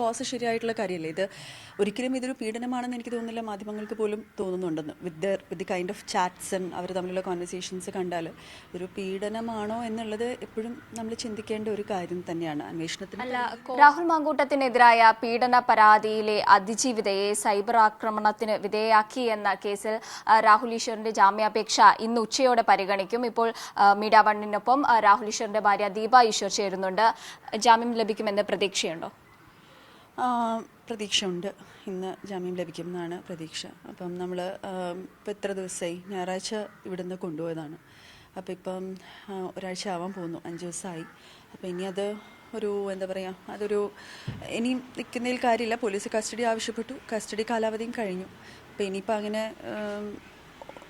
Cos ശരിയായിട്ടുള്ള കാര്യമല്ലേ? ഇത് ഒരിക്കലും ഇതൊരു പീഡനമാണെന്ന് എനിക്ക് തോന്നുന്നില്ല. മാധ്യമങ്ങൾക്ക് പോലും തോന്നുന്നുണ്ടെന്ന്. With their with the kind of chats and അവർ തമ്മിലുള്ള കോൺവെർസേഷൻസ് കണ്ടാൽ ഒരു പീഡനമാണോ എന്നുള്ളത് എപ്പോഴും നമ്മൾ ചിന്തിക്കേണ്ട ഒരു കാര്യം തന്നെയാണ്. അന്വേഷണത്തിന് രാഹുൽ മാങ്കൂട്ടത്തിനെതിരായ പീഡന പരാതിയിലെ അതിജീവിതയെ സൈബർ ആക്രമണത്തിന് വിധേയാക്കി എന്ന കേസിൽ രാഹുൽ ഈശ്വറിന്റെ ജാമ്യാപേക്ഷ ഇന്ന് ഉച്ചയോടെ പരിഗണിക്കും. ഇപ്പോൾ മീഡിയ വണ്ണിനൊപ്പം രാഹുൽ ഈശ്വറിന്റെ ഭാര്യ ദീപ ഈശ്വർ ചേരുന്നുണ്ട്. ജാമ്യം ലഭിക്കുമെന്ന് പ്രതീക്ഷയുണ്ടോ? പ്രതീക്ഷയുണ്ട്. ഇന്ന് ജാമ്യം ലഭിക്കുമെന്നാണ് പ്രതീക്ഷ. അപ്പം നമ്മൾ ഇപ്പം ഇത്ര ദിവസമായി ഞായറാഴ്ച ഇവിടുന്ന് കൊണ്ടുപോയതാണ്. അപ്പം ഇപ്പം ഒരാഴ്ച ആവാൻ പോകുന്നു. അഞ്ച് ദിവസമായി. അപ്പം ഇനി അത് ഒരു എന്താ പറയുക അതൊരു ഇനി നിൽക്കുന്നതിൽ കാര്യമില്ല. പോലീസ് കസ്റ്റഡി ആവശ്യപ്പെട്ടു. കസ്റ്റഡി കാലാവധിയും കഴിഞ്ഞു. അപ്പം ഇനിയിപ്പോൾ അങ്ങനെ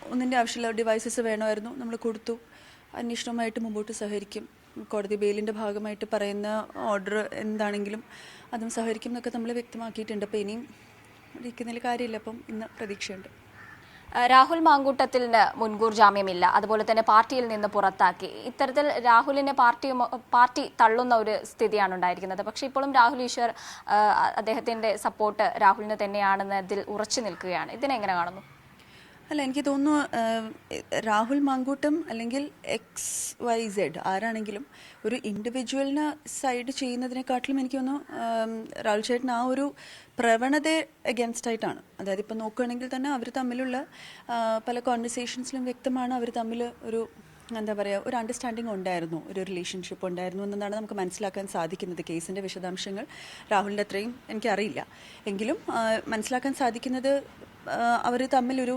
ഒന്നിന്റെ ആവശ്യമില്ല ഡിവൈസസ് വേണമായിരുന്നു. നമ്മൾ കൊടുത്തു. അന്വേഷണവുമായിട്ട് മുമ്പോട്ട് സഹകരിക്കും. കോടതി ബെയിലിന്റെ ഭാഗമായിട്ട് പറയുന്ന ഓർഡർ എന്താണെങ്കിലും അതും സഹകരിക്കും എന്നൊക്കെ നമ്മൾ വ്യക്തമാക്കിയിട്ടുണ്ട്. അപ്പോൾ ഇനിയും ഇരിക്കുന്നതിൽ കാര്യമില്ല. അപ്പം ഇന്ന് പ്രതീക്ഷയുണ്ട്. രാഹുൽ മാങ്കൂട്ടത്തിന് മുൻകൂർ ജാമ്യമില്ല. അതുപോലെ തന്നെ പാർട്ടിയിൽ നിന്ന് പുറത്താക്കി. ഇത്തരത്തിൽ രാഹുലിനെ പാർട്ടി പാർട്ടി തള്ളുന്ന ഒരു സ്ഥിതിയാണ് ഉണ്ടായിരിക്കുന്നത്. പക്ഷേ ഇപ്പോഴും രാഹുൽ ഈശ്വർ അദ്ദേഹത്തിന്റെ സപ്പോർട്ട് രാഹുലിന് തന്നെയാണെന്നതിൽ ഉറച്ചു നിൽക്കുകയാണ്. ഇതിനെങ്ങനെ കാണുന്നു? അല്ല എനിക്ക് തോന്നുന്നു രാഹുൽ മാങ്കൂട്ടം അല്ലെങ്കിൽ എക്സ് വൈ സെഡ് ആരാണെങ്കിലും ഒരു ഇൻഡിവിജ്വലിന് സൈഡ് ചെയ്യുന്നതിനെക്കാട്ടിലും എനിക്ക് തോന്നുന്നു രാഹുൽ ചേട്ടൻ ആ ഒരു പ്രവണത അഗൻസ്റ്റ് ആയിട്ടാണ്. അതായത് ഇപ്പം നോക്കുകയാണെങ്കിൽ തന്നെ അവർ തമ്മിലുള്ള പല കോൺവെർസേഷൻസിലും വ്യക്തമാണ് അവർ തമ്മിൽ ഒരു എന്താ പറയുക ഒരു അണ്ടർസ്റ്റാൻഡിങ് ഉണ്ടായിരുന്നു ഒരു റിലേഷൻഷിപ്പ് ഉണ്ടായിരുന്നു എന്നതാണ് നമുക്ക് മനസ്സിലാക്കാൻ സാധിക്കുന്നത്. കേസിന്റെ വിശദാംശങ്ങൾ രാഹുലിന്റെ അത്രയും എനിക്കറിയില്ല. എങ്കിലും മനസ്സിലാക്കാൻ സാധിക്കുന്നത് അവർ തമ്മിലൊരു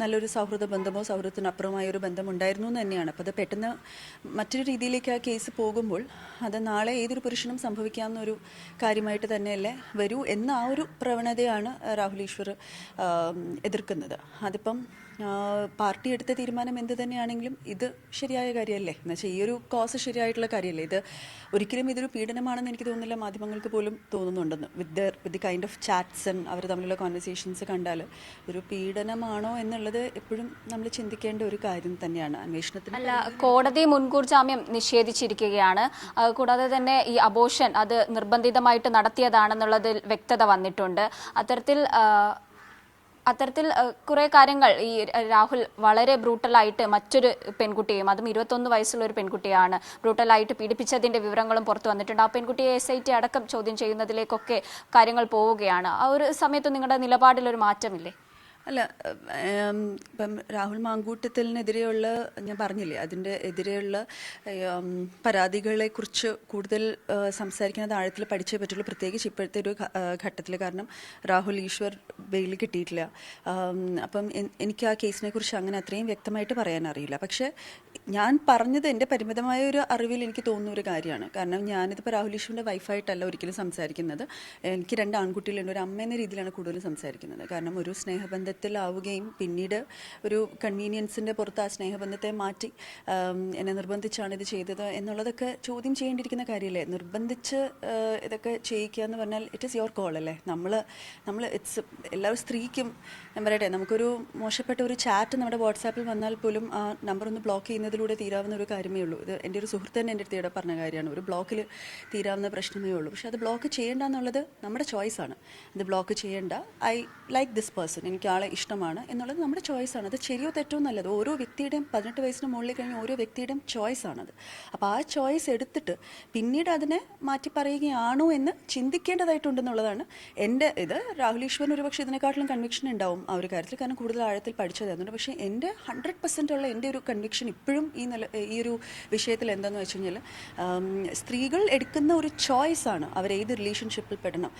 നല്ലൊരു സൗഹൃദ ബന്ധമോ സൗഹൃദത്തിനപ്പുറമായ ഒരു ബന്ധം ഉണ്ടായിരുന്നു എന്ന് തന്നെയാണ്. അപ്പോൾ അത് പെട്ടെന്ന് മറ്റൊരു രീതിയിലേക്ക് ആ കേസ് പോകുമ്പോൾ അത് നാളെ ഏതൊരു പുരുഷനും സംഭവിക്കാവുന്ന ഒരു കാര്യമായിട്ട് തന്നെയല്ലേ വരൂ എന്ന ആ ഒരു പ്രവണതയാണ് രാഹുൽ ഈശ്വർ എതിർക്കുന്നത്. അതിപ്പം പാർട്ടി എടുത്ത തീരുമാനം എന്ത് തന്നെയാണെങ്കിലും ഇത് ശരിയായ കാര്യമല്ലേ? എന്നുവെച്ചാൽ ഈ ഒരു കോസ് ശരിയായിട്ടുള്ള കാര്യമല്ലേ? ഇത് ഒരിക്കലും ഇതൊരു പീഡനമാണെന്ന് എനിക്ക് തോന്നുന്നില്ല മാധ്യമങ്ങൾക്ക് പോലും തോന്നുന്നുണ്ടെന്ന്. With with the kind of chats and അവർ തമ്മിലുള്ള കോൺവെർസേഷൻസ് കണ്ടാൽ ഒരു പീഡനമാണോ എന്നുള്ളത് എപ്പോഴും നമ്മൾ ചിന്തിക്കേണ്ട ഒരു കാര്യം തന്നെയാണ്. അന്വേഷണത്തിന് അല്ല കോടതി മുൻകൂർ ജാമ്യം നിഷേധിച്ചിരിക്കുകയാണ്. കൂടാതെ തന്നെ ഈ അബോഷൻ അത് നിർബന്ധിതമായിട്ട് നടത്തിയതാണെന്നുള്ളതിൽ വ്യക്തത വന്നിട്ടുണ്ട്. അത്തരത്തിൽ അത്തരത്തിൽ കുറേ കാര്യങ്ങൾ ഈ രാഹുൽ വളരെ ബ്രൂട്ടലായിട്ട് മറ്റൊരു പെൺകുട്ടിയും അതും ഇരുപത്തൊന്ന് വയസ്സുള്ള ഒരു പെൺകുട്ടിയാണ് ബ്രൂട്ടലായിട്ട് പീഡിപ്പിച്ചതിന്റെ വിവരങ്ങളും പുറത്തു വന്നിട്ടുണ്ട്. ആ പെൺകുട്ടിയെ എസ് ഐ ടി അടക്കം ചോദ്യം ചെയ്യുന്നതിലേക്കൊക്കെ കാര്യങ്ങൾ പോവുകയാണ്. ആ ഒരു സമയത്ത് നിങ്ങളുടെ നിലപാടിൽ ഒരു മാറ്റമില്ലേ? അല്ല ഇപ്പം രാഹുൽ മാങ്കൂട്ടത്തിനെതിരെയുള്ള ഞാൻ പറഞ്ഞില്ലേ അതിന്റെ എതിരെയുള്ള പരാതികളെ കുറിച്ച് കൂടുതൽ സംസാരിക്കുന്ന ആഴത്തിൽ പഠിച്ചേ പറ്റുള്ളൂ. പ്രത്യേകിച്ച് ഇപ്പോഴത്തെ ഒരു ഘട്ടത്തിൽ കാരണം രാഹുൽ ഈശ്വർ ബെയിൽ കിട്ടിയിട്ടില്ല. അപ്പം എനിക്ക് ആ കേസിനെ കുറിച്ച് അങ്ങനെ അത്രയും വ്യക്തമായിട്ട് പറയാൻ അറിയില്ല. പക്ഷേ ഞാൻ പറഞ്ഞത് എന്റെ പരിമിതമായ ഒരു അറിവിൽ എനിക്ക് തോന്നുന്ന ഒരു കാര്യമാണ്. കാരണം ഞാനിതിപ്പോൾ രാഹുൽ ഈശ്വറിന്റെ വൈഫായിട്ടല്ല ഒരിക്കലും സംസാരിക്കുന്നത്. എനിക്ക് രണ്ട് ആൺകുട്ടികളുണ്ട്. ഒരു അമ്മ എന്ന രീതിയിലാണ് കൂടുതലും സംസാരിക്കുന്നത്. കാരണം ഒരു സ്നേഹബന്ധത്തിലാവുകയും പിന്നീട് ഒരു കൺവീനിയൻസിന്റെ പുറത്ത് ആ സ്നേഹബന്ധത്തെ മാറ്റി എന്നെ നിർബന്ധിച്ചാണ് ഇത് ചെയ്തത് എന്നുള്ളതൊക്കെ ചോദ്യം ചെയ്യേണ്ടിയിരിക്കുന്ന കാര്യമല്ലേ നിർബന്ധിച്ച് ഇതൊക്കെ ചെയ്യിക്കുക എന്ന് പറഞ്ഞാൽ ഇറ്റ് ഈസ് യുവർ കോൾ അല്ലേ? നമ്മൾ നമ്മൾ ഇറ്റ്സ് എല്ലാ സ്ത്രീക്കും ഞാൻ പറയട്ടെ നമുക്കൊരു മോശപ്പെട്ട ഒരു ചാറ്റ് നമ്മുടെ വാട്സാപ്പിൽ വന്നാൽ പോലും ആ നമ്പർ ഒന്ന് ബ്ലോക്ക് ചെയ്യുന്നതിലൂടെ തീരാവുന്ന ഒരു കാര്യമേ ഉള്ളൂ. ഇത് എന്റെ ഒരു സുഹൃത്ത് തന്നെ എന്റെ അടുത്ത് പറഞ്ഞ കാര്യമാണ്. ഒരു ബ്ലോക്കിൽ തീരാവുന്ന പ്രശ്നമേ ഉള്ളൂ. പക്ഷെ അത് ബ്ലോക്ക് ചെയ്യേണ്ട എന്നുള്ളത് നമ്മുടെ ചോയ്സാണ് അത് ബ്ലോക്ക് ചെയ്യേണ്ട. ഐ ലൈക്ക് ദിസ് പേഴ്സൺ എനിക്ക് ആളെ ഇഷ്ടമാണ് എന്നുള്ളത് നമ്മുടെ ചോയ്സാണ് അത് ശരിയോ തെറ്റോ നല്ലത് ഓരോ വ്യക്തിയുടെയും പതിനെട്ട് വയസ്സിന് മുകളിൽ കഴിഞ്ഞ ഓരോ വ്യക്തിയുടെയും ചോയ്സാണത് അപ്പോൾ ആ ചോയ്സ് എടുത്തിട്ട് പിന്നീട് അതിനെ മാറ്റി പറയുകയാണോ എന്ന് ചിന്തിക്കേണ്ടതായിട്ടുണ്ടെന്നുള്ളതാണ് എന്റെ ഇത്. രാഹുൽ ഈശ്വരൻ ഒരുപക്ഷെ ഇതിനെക്കാട്ടിലും കൺവിക്ഷൻ ഉണ്ടാവും ആ ഒരു കാര്യത്തിൽ. കാരണം കൂടുതൽ ആഴത്തിൽ പഠിച്ചതായിരുന്നു പക്ഷേ എന്റെ ഹൺഡ്രഡ് പെർസെന്റ് ഉള്ള എന്റെ ഒരു കൺവിക്ഷൻ ഇപ്പോഴും ഈ നില ഈ ഒരു വിഷയത്തിൽ എന്താണെന്ന് വെച്ച് കഴിഞ്ഞാൽ സ്ത്രീകൾ എടുക്കുന്ന ഒരു ചോയ്സാണ് അവർ ഏത് റിലേഷൻഷിപ്പിൽ പെടണം.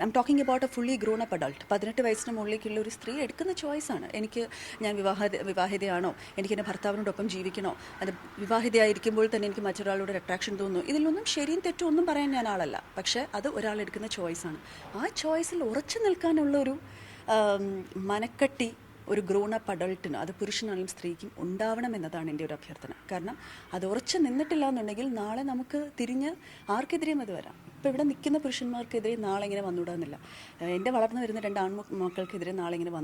I am talking about a fully grown up adult പതിനെട്ട് വയസ്സിന് മുകളിലേക്കുള്ള ഒരു സ്ത്രീ എടുക്കുന്ന ചോയ്സാണ് എനിക്ക് ഞാൻ വിവാഹ വിവാഹിതയാണോ? എനിക്ക് എന്റെ ഭർത്താവിനോടൊപ്പം ജീവിക്കണോ? അത് വിവാഹിതയായിരിക്കുമ്പോൾ തന്നെ എനിക്ക് മറ്റൊരാളോട് അട്രാക്ഷൻ തോന്നുന്നു. ഇതിലൊന്നും ശരിയും തെറ്റും ഒന്നും പറയാൻ ഞാൻ ആളല്ല. പക്ഷേ അത് ഒരാൾ എടുക്കുന്ന ചോയ്സാണ് ആ ചോയ്സിൽ ഉറച്ചു നിൽക്കാനുള്ള ഒരു മനക്കെട്ടി ഒരു ഗ്രോൺ അപ്പ് അത് പുരുഷനാണെങ്കിലും സ്ത്രീക്കും ഉണ്ടാവണം എന്നതാണ് എന്റെ ഒരു അഭ്യർത്ഥന. കാരണം അത് ഉറച്ചു നിന്നിട്ടില്ല എന്നുണ്ടെങ്കിൽ നാളെ നമുക്ക് തിരിഞ്ഞ് ആർക്കെതിരെയും അത് വരാം. ഇപ്പോൾ ഇവിടെ നിൽക്കുന്ന പുരുഷന്മാർക്കെതിരെ നാളെ ഇങ്ങനെ എന്റെ വളർന്നു വരുന്ന രണ്ട് ആൺമക്കൾക്കെതിരെ നാളെ ഇങ്ങനെ